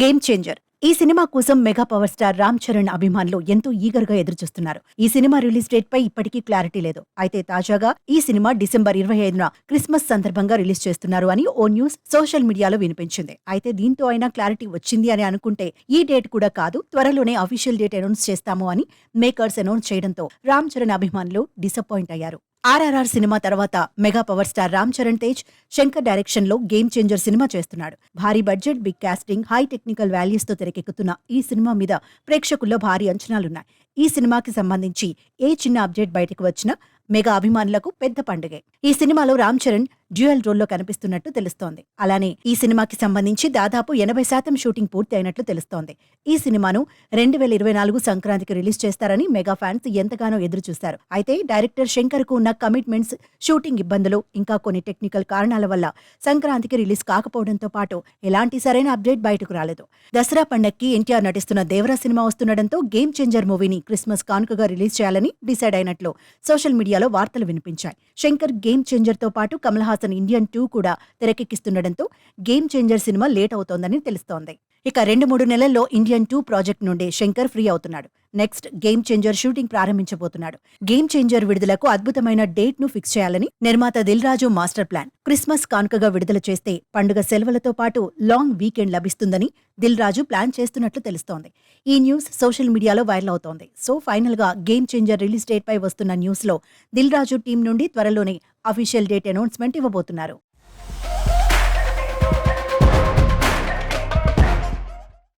Game changer. ఈ cinema కోసం mega power star Ram Charan అభిమానులు ఎంతో ఈగర్గా ఎదురుచూస్తున్నారు. ఈ సినిమా రిలీజ్ డేట్ పై ఇప్పటికీ క్లారిటీ లేదు. అయితే తాజాగా ఈ సినిమా డిసెంబర్ ఇరవై ఐదున క్రిస్మస్ సందర్భంగా రిలీజ్ చేస్తున్నారు అని ఓ న్యూస్ సోషల్ మీడియాలో వినిపించింది. అయితే దీంతో అయినా క్లారిటీ వచ్చింది అని అనుకుంటే ఈ డేట్ కూడా కాదు త్వరలోనే అఫీషియల్ డేట్ అనౌన్స్ చేస్తాము అని మేకర్స్ అనౌన్స్ చేయడంతో రామ్ చరణ్ అభిమానులు డిసప్పాయింట్ అయ్యారు. ఆర్ఆర్ఆర్ సినిమా తర్వాత mega power star Ram Charan Tej Shankar డైరెక్షన్లో గేమ్ చేంజర్ సినిమా చేస్తున్నాడు. భారీ budget big casting high technical వాల్యూస్తో తెరకెక్కుతున్న ఈ సినిమా మీద ప్రేక్షకుల్లో భారీ అంచనాలున్నాయి. ఈ సినిమాకి సంబంధించి ఏ చిన్న అప్డేట్ బయటకు వచ్చినా మెగా అభిమానులకు పెద్ద పండుగే. ఈ సినిమాలో రామ్ చరణ్ డ్యూయల్ రోల్లో కనిపిస్తున్నట్టు తెలుస్తోంది. అలానే ఈ సినిమాకి సంబంధించి దాదాపు ఎనభై శాతం షూటింగ్ పూర్తి అయినట్లు తెలుస్తోంది. ఈ సినిమాను రెండు వేల ఇరవై నాలుగు సంక్రాంతికి రిలీజ్ చేస్తారని మెగా ఫ్యాన్స్ ఎంతగానో ఎదురు చూశారు అయితే డైరెక్టర్ శంకర్కు ఉన్న కమిట్మెంట్స్ షూటింగ్ ఇబ్బందులు ఇంకా కొన్ని టెక్నికల్ కారణాల వల్ల సంక్రాంతికి రిలీజ్ కాకపోవడంతో పాటు ఎలాంటి సరైన అప్డేట్ బయటకు రాలేదు. దసరా పండక్కి ఎన్టీఆర్ నటిస్తున్న దేవరా సినిమా వస్తుండటంతో గేమ్ చేంజర్ మూవీని క్రిస్మస్ కానుకగా రిలీజ్ చేయాలని డిసైడ్ అయినట్లు సోషల్ మీడియాలో వార్తలు వినిపించాయి. శంకర్ గేమ్ చేంజర్తో పాటు కమల్ హాసన్ ఇండియన్ టూ కూడా తెరకెక్కిస్తుండడంతో గేమ్ చేంజర్ సినిమా లేట్ అవుతోందని తెలుస్తోంది. ఇక రెండు మూడు నెలల్లో ఇండియన్ టూ ప్రాజెక్ట్ నుండి శంకర్ ఫ్రీ అవుతున్నాడు. నెక్స్ట్ గేమ్ చేంజర్ షూటింగ్ ప్రారంభించబోతున్నాడు. గేమ్ చేంజర్ విడుదలకు అద్భుతమైన డేట్ను ఫిక్స్ చేయాలని నిర్మాత Dil Raju master plan. Christmas కానుకగా విడుదల చేస్తే పండుగ సెలవులతో పాటు లాంగ్ వీకెండ్ లభిస్తుందని దిల్ రాజు ప్లాన్ చేస్తున్నట్లు తెలుస్తోంది. ఈ న్యూస్ సోషల్ మీడియాలో వైరల్ అవుతోంది. సో ఫైనల్గా గేమ్ చేంజర్ రిలీజ్ డేట్ పై వస్తున్న న్యూస్లో దిల్ రాజు టీం నుండి త్వరలోనే అఫీషియల్ డేట్ అనౌన్స్మెంట్ ఇవ్వబోతున్నారు.